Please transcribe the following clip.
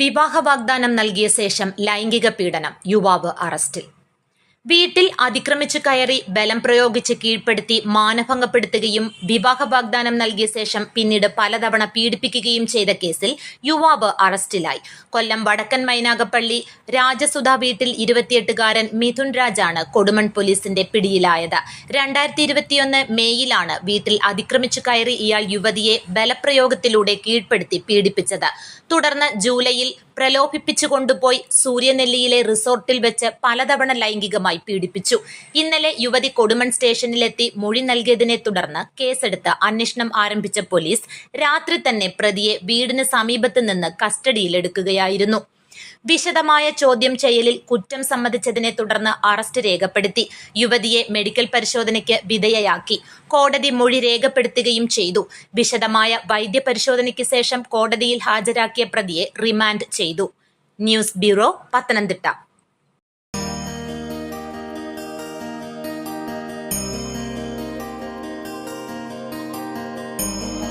വിവാഹ വാഗ്ദാനം നൽകിയ ശേഷം ലൈംഗിക പീഡനം യുവാവ് അറസ്റ്റിൽ. വീട്ടിൽ അതിക്രമിച്ചു കയറി ബലം പ്രയോഗിച്ച് കീഴ്പ്പെടുത്തി മാനഭംഗപ്പെടുത്തുകയും വിവാഹ വാഗ്ദാനം നൽകിയ ശേഷം പിന്നീട് പലതവണ പീഡിപ്പിക്കുകയും ചെയ്ത കേസിൽ യുവാവ് അറസ്റ്റിലായി. കൊല്ലം വടക്കൻ മൈനാഗപ്പള്ളി രാജസുധ വീട്ടിൽ ഇരുപത്തിയെട്ടുകാരൻ മിഥുൻ രാജാണ് കൊടുമൺ പോലീസിന്റെ പിടിയിലായത്. രണ്ടായിരത്തി ഇരുപത്തിയൊന്ന് മേയിലാണ് വീട്ടിൽ അതിക്രമിച്ചു കയറി ഇയാൾ യുവതിയെ ബലപ്രയോഗത്തിലൂടെ കീഴ്പ്പെടുത്തി പീഡിപ്പിച്ചത്. തുടർന്ന് ജൂലൈയിൽ പ്രലോഭിപ്പിച്ചു കൊണ്ടുപോയി സൂര്യനെല്ലിയിലെ റിസോർട്ടിൽ വെച്ച് പലതവണ ലൈംഗികമായി പീഡിപ്പിച്ചു. ഇന്നലെ യുവതി കൊടുമൺ സ്റ്റേഷനിലെത്തി മൊഴി നൽകിയതിനെ തുടർന്ന് കേസെടുത്ത് അന്വേഷണം ആരംഭിച്ച പോലീസ് രാത്രി തന്നെ പ്രതിയെ വീടിന് സമീപത്ത് നിന്ന് കസ്റ്റഡിയിലെടുക്കുകയായിരുന്നു. വിശദമായ ചോദ്യം ചെയ്യലിൽ കുറ്റം സമ്മതിച്ചതിനെ തുടർന്ന് അറസ്റ്റ് രേഖപ്പെടുത്തി. യുവതിയെ മെഡിക്കൽ പരിശോധനയ്ക്ക് വിധേയയാക്കി. കോടതി മൊഴി രേഖപ്പെടുത്തുകയും ചെയ്തു. വിശദമായ വൈദ്യപരിശോധനയ്ക്ക് ശേഷം കോടതിയിൽ ഹാജരാക്കിയ പ്രതിയെ റിമാൻഡ് ചെയ്തു. News bureau Pathanamthitta.